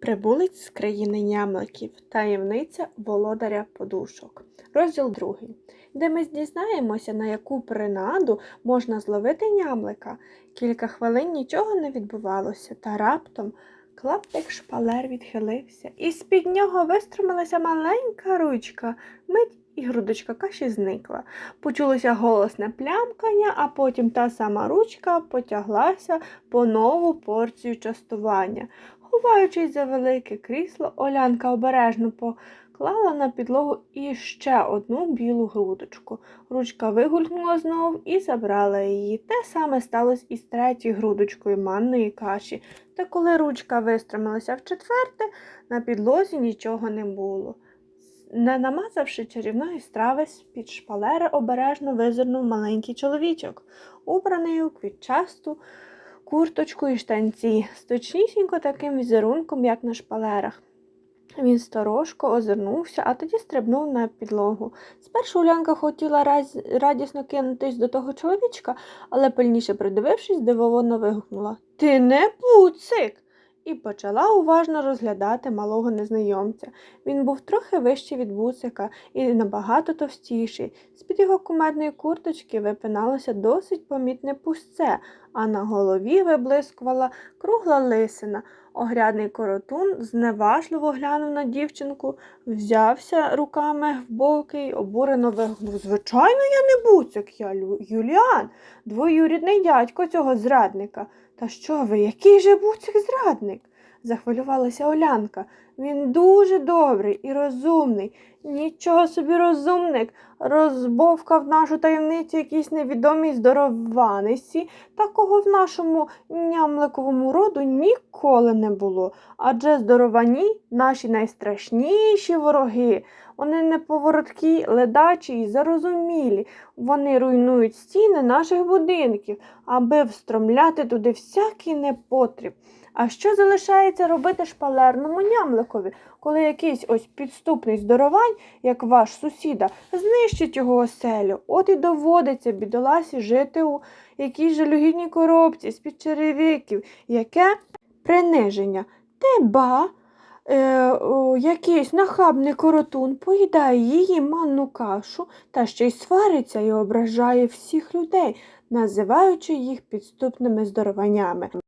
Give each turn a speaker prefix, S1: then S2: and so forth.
S1: Прибулець з країни нямликів, таємниця володаря подушок. Розділ другий, де ми дізнаємося, на яку принаду можна зловити нямлика. Кілька хвилин нічого не відбувалося, та раптом клаптик шпалер відхилився, і з-під нього виструмилася маленька ручка. Мить і грудочка каші зникла. Почулося голосне плямкання, а потім та сама ручка потяглася по нову порцію частування. Ховаючись за велике крісло, Олянка обережно поклала на підлогу іще одну білу грудочку. Ручка вигулькнула знов і забрала її. Те саме сталося і з третьою грудочкою манної каші. Та коли ручка вистромилася в четверте, на підлозі нічого не було. Не намазавши чарівної страви, з-під шпалери обережно визирнув маленький чоловічок, убраний у квітчасту курточку і штанці, з точнісінько таким візерунком, як на шпалерах. Він сторожко озирнувся, а тоді стрибнув на підлогу. Спершу Улянка хотіла раз... радісно кинутись до того чоловічка, але пильніше придивившись, здивовано вигукнула Ти не пуцик! і почала уважно розглядати малого незнайомця. Він був трохи вищий від бусика і набагато товстіший. З-під його кумедної курточки випиналося досить помітне пусце, а на голові виблискувала кругла лисина. Огрядний коротун зневажливо глянув на дівчинку, взявся руками в боки й обурено вигукнув Звичайно, я не буцик, я Юліан, двоюрідний дядько цього зрадника. Та що ви, який же буцик зрадник? захвилювалася Олянка. Він дуже добрий і розумний. Нічого собі розумник. Розбовкав нашу таємницю якійсь невідомій здорованисі. Такого в нашому нямликовому роду ніколи не було. Адже здоровані наші найстрашніші вороги. Вони неповороткі, ледачі і зарозумілі. Вони руйнують стіни наших будинків, аби встромляти туди всякий непотріб. А що залишається робити шпалерному нямликові, коли якийсь ось підступний здоровань, як ваш сусіда, знищить його оселю? От і доводиться бідоласі жити у якійсь жалюгідній коробці з-під черевиків. Яке приниження? Те е, о, якийсь нахабний коротун поїдає її манну кашу та ще й свариться і ображає всіх людей, називаючи їх підступними здорованями.